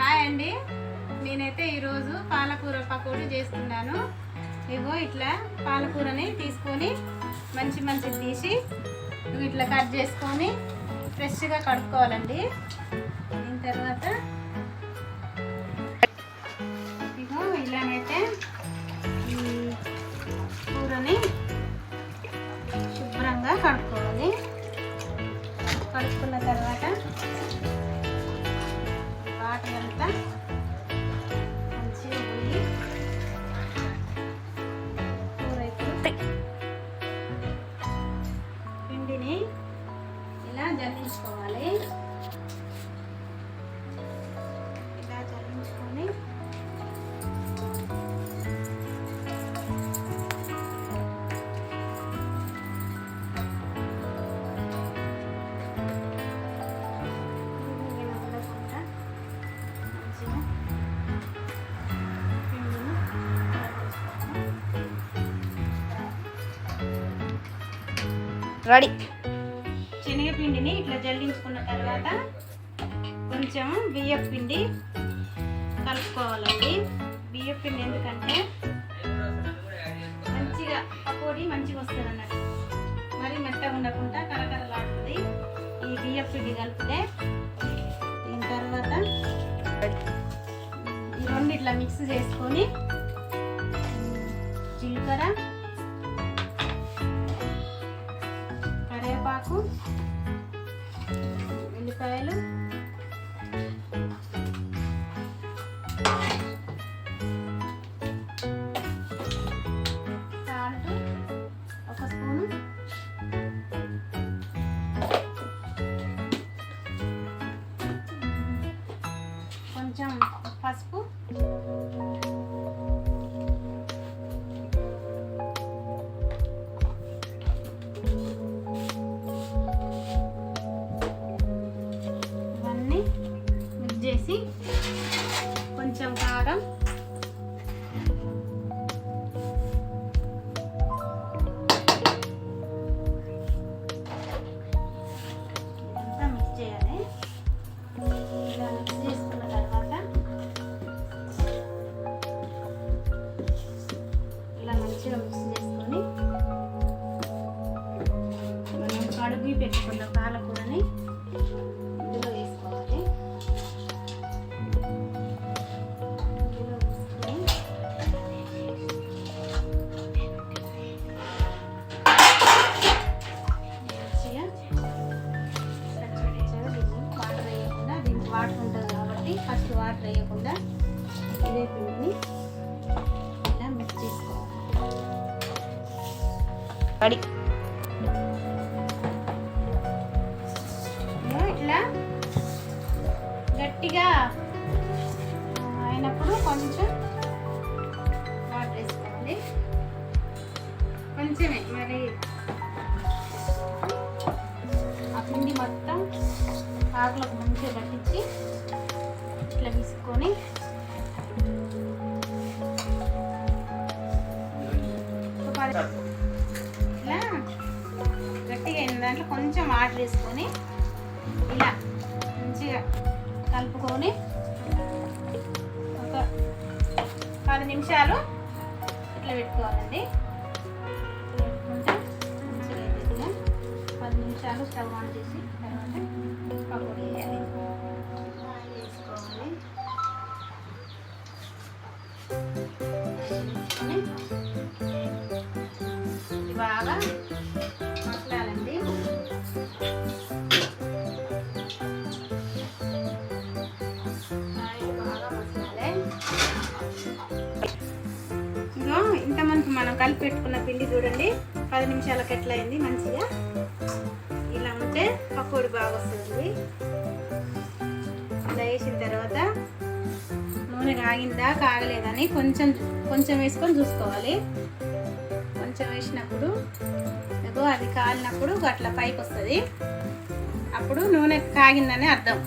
Hi అండి. నేనైతే ఈరోజు పాలకూర పకోడీ చేస్తున్నాను. ఇగో ఇట్లా పాలకూరని తీసుకొని మంచి మంచి తీసి ఇట్లా కట్ చేసుకొని ఫ్రెష్గా కడుక్కోవాలండి. దీని తర్వాత ఇగో ఇలానైతే రెడీ. శనగపిండిని ఇట్లా జల్లించుకున్న తర్వాత కొంచెం బియ్యం పిండి కలుపుకోవాలండి. బియ్యం పిండి ఎందుకంటే మంచిగా పకోడీ మంచిగా వస్తుంది అన్నట్టు మరి మెత్తగా ఉండకుండా కరకరలాడుతుంది. ఈ బియ్యం పిండి కలిపితే దీని తర్వాత ఈ రెండు ఇట్లా మిక్స్ చేసుకొని జీలకర్ర ఉల్లిపాయలు చేసుకొని కొంచెం కారం. పెట్టుకున్న పాలకూరని వాటర్ ఉంటుంది కాబట్టి ఫస్ట్ వాటర్ వేయకుండా ఇదే పిండిని ఇలా మిక్స్ చేసుకోవాలి. ఇదిగో ఇట్లా గట్టిగా అయినప్పుడు కొంచెం వాటర్ వేసుకోవాలి. కొంచెమే మరి మొత్తం ఆకులకు మంచిగా పట్టించి ఇట్లా తీసుకొని ఇలా ఇట్లా గట్టిగా అయిన దాంట్లో కొంచెం వాటర్ వేసుకొని ఇలా మంచిగా కలుపుకొని ఒక పది నిమిషాలు ఇట్లా పెట్టుకోవాలండి. నిమిషాలు స్టవ్ ఆన్ చేసి తర్వాత పకోడీ వేయాలి ఆయిల్ వేసుకోవాలి. ఆయిల్ వేసుకొని ఇది బాగా మసలాలండి. ఆయిల్ బాగా మసలాలి. ఇగో ఇంతమంది మనం కలిపి పెట్టుకున్న పిండి చూడండి. పది నిమిషాలకు ఎట్లా అయింది మంచిగా? ఇలా ఉంటే పకోడీ బాగా వస్తుంది. ఇలా వేసిన తర్వాత నూనె కాగిందా కాగలేదని కొంచెం కొంచెం వేసుకొని చూసుకోవాలి. కొంచెం వేసినప్పుడు ఇదిగో అది కాలినప్పుడు అట్లా పైకి వస్తుంది. అప్పుడు నూనె కాగిందని అర్థం.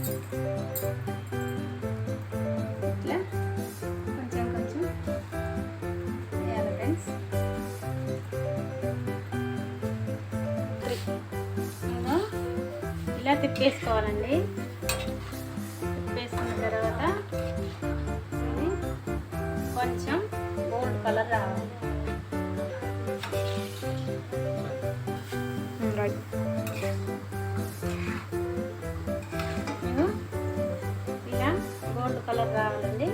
బాగా తిప్పేసుకోవాలండి. తిప్పేసుకున్న తర్వాత కొంచెం గోల్డ్ కలర్ రావాలి. ఇలా గోల్డ్ కలర్ రావాలండి.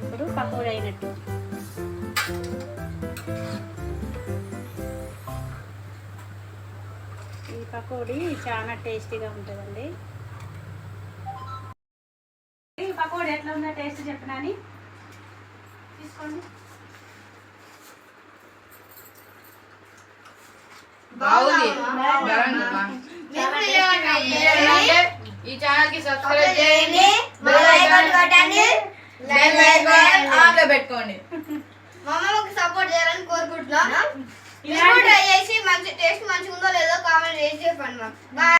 ఇప్పుడు పకోడీ అయినట్టు. ఈ పకోడీ చాలా టేస్టీగా ఉంటుందండి. ఈ పకోడీ ఎట్లా ఉందో టేస్ట్ చెప్పనని తీసుకోండి. ఈ ఛానల్కి సబ్స్క్రైబ్ చేయండి. పెట్టుకోండి. మా సపోర్ట్ చేయాలని కోరుకుంటున్నాం. చేసి మంచి టేస్ట్ మంచిగా ఉందో లేదో కామెంట్ చేసి చెప్పండి మ్యామ్ బాయ్ hmm.